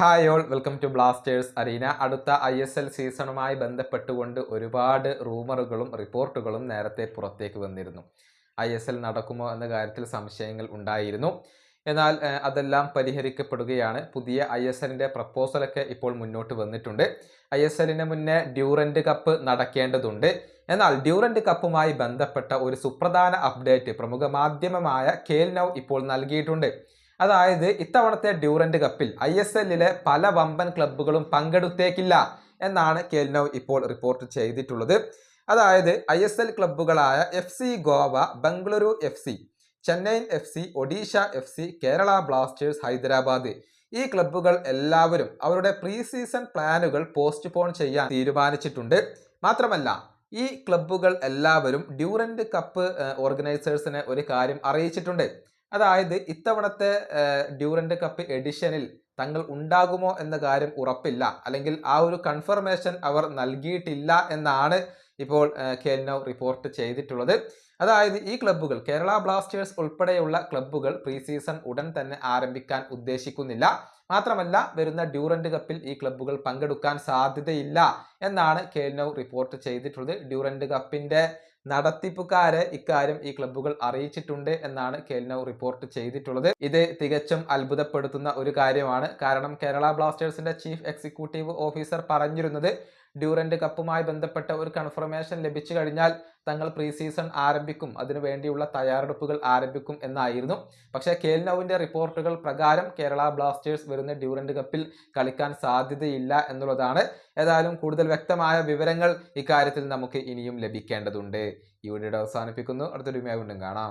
Hi all welcome to Blasters Arena. അടുത്ത I S L സീസണുമായി ബന്ധപ്പെട്ടുകൊണ്ട് ഒരുപാട് റൂമറുകളും റിപ്പോർട്ടുകളും നേരത്തെ പുറത്തേക്ക് വന്നിരുന്നു. ഐ എസ് എൽ നടക്കുമോ എന്ന കാര്യത്തിൽ സംശയങ്ങൾ ഉണ്ടായിരുന്നു. എന്നാൽ അതെല്ലാം പരിഹരിക്കപ്പെടുകയാണ്. പുതിയ ഐ എസ് എല്ലിന്റെ പ്രപ്പോസലൊക്കെ ഇപ്പോൾ മുന്നോട്ട് വന്നിട്ടുണ്ട്. ഐ എസ് എല്ലിന് മുന്നേ ഡ്യൂറൻഡ് കപ്പ് നടക്കേണ്ടതുണ്ട്. എന്നാൽ ഡ്യൂറൻഡ് കപ്പുമായി ബന്ധപ്പെട്ട ഒരു സുപ്രധാന അപ്ഡേറ്റ് പ്രമുഖ മാധ്യമമായ കേൽ നൗ ഇപ്പോൾ നൽകിയിട്ടുണ്ട്. അതായത് ഇത്തവണത്തെ ഡ്യൂറൻഡ് കപ്പിൽ ഐ എസ് എല്ലിലെ പല വമ്പൻ ക്ലബ്ബുകളും പങ്കെടുത്തേക്കില്ല എന്നാണ് കേൽനവ് ഇപ്പോൾ റിപ്പോർട്ട് ചെയ്തിട്ടുള്ളത്. അതായത് I S L ക്ലബ്ബുകളായ F C Goa Bengaluru F C Chennaiyin F C Odisha F C Kerala Blasters Hyderabad ഈ ക്ലബ്ബുകൾ എല്ലാവരും അവരുടെ പ്രീ സീസൺ പ്ലാനുകൾ പോസ്റ്റ്പോൺ ചെയ്യാൻ തീരുമാനിച്ചിട്ടുണ്ട്. മാത്രമല്ല ഈ ക്ലബ്ബുകൾ എല്ലാവരും ഡ്യൂറൻഡ് കപ്പ് ഓർഗനൈസേഴ്സിനെ ഒരു കാര്യം അറിയിച്ചിട്ടുണ്ട്. അതായത് ഇത്തവണത്തെ ഡ്യൂറൻഡ് കപ്പ് എഡിഷനിൽ തങ്ങൾ ഉണ്ടാകുമോ എന്ന കാര്യം ഉറപ്പില്ല. അല്ലെങ്കിൽ ആ ഒരു കൺഫർമേഷൻ അവർ നൽകിയിട്ടില്ല എന്നാണ് ഇപ്പോൾ കേൽനോ റിപ്പോർട്ട് ചെയ്തിട്ടുള്ളത്. അതായത് ഈ ക്ലബ്ബുകൾ കേരള ബ്ലാസ്റ്റേഴ്സ് ഉൾപ്പെടെയുള്ള ക്ലബ്ബുകൾ പ്രീ സീസൺ ഉടൻ തന്നെ ആരംഭിക്കാൻ ഉദ്ദേശിക്കുന്നില്ല. മാത്രമല്ല വരുന്ന ഡ്യൂറൻഡ് കപ്പിൽ ഈ ക്ലബ്ബുകൾ പങ്കെടുക്കാൻ സാധ്യതയില്ല എന്നാണ് കേൽനോ റിപ്പോർട്ട് ചെയ്തിട്ടുള്ളത്. ഡ്യൂറൻഡ് കപ്പിന്റെ നടത്തിപ്പുകാരെ ഇക്കാര്യം ഈ ക്ലബ്ബുകൾ അറിയിച്ചിട്ടുണ്ട് എന്നാണ് കേൽനൗ റിപ്പോർട്ട് ചെയ്തിട്ടുള്ളത്. ഇത് തികച്ചും അത്ഭുതപ്പെടുത്തുന്ന ഒരു കാര്യമാണ്. കാരണം കേരള ബ്ലാസ്റ്റേഴ്സിന്റെ ചീഫ് എക്സിക്യൂട്ടീവ് ഓഫീസർ പറഞ്ഞിരുന്നത് ഡ്യൂറൻഡ് കപ്പുമായി ബന്ധപ്പെട്ട ഒരു കൺഫർമേഷൻ ലഭിച്ചു കഴിഞ്ഞാൽ തങ്ങൾ പ്രീ സീസൺ ആരംഭിക്കും. അതിനു വേണ്ടിയുള്ള തയ്യാറെടുപ്പുകൾ ആരംഭിക്കും എന്നായിരുന്നു. പക്ഷേ കേൽനൌവിന്റെ റിപ്പോർട്ടുകൾ പ്രകാരം കേരള ബ്ലാസ്റ്റേഴ്സ് വരുന്ന ഡ്യൂറന്റ് കപ്പിൽ കളിക്കാൻ സാധ്യതയില്ല എന്നുള്ളതാണ്. ഏതായാലും കൂടുതൽ വ്യക്തമായ വിവരങ്ങൾ ഇക്കാര്യത്തിൽ നമുക്ക് ഇനിയും ലഭിക്കേണ്ടതുണ്ട്. ഈ വീഡിയോ അവസാനിപ്പിക്കുന്നു. അടുത്തൊരു വീണ്ടും കാണാം.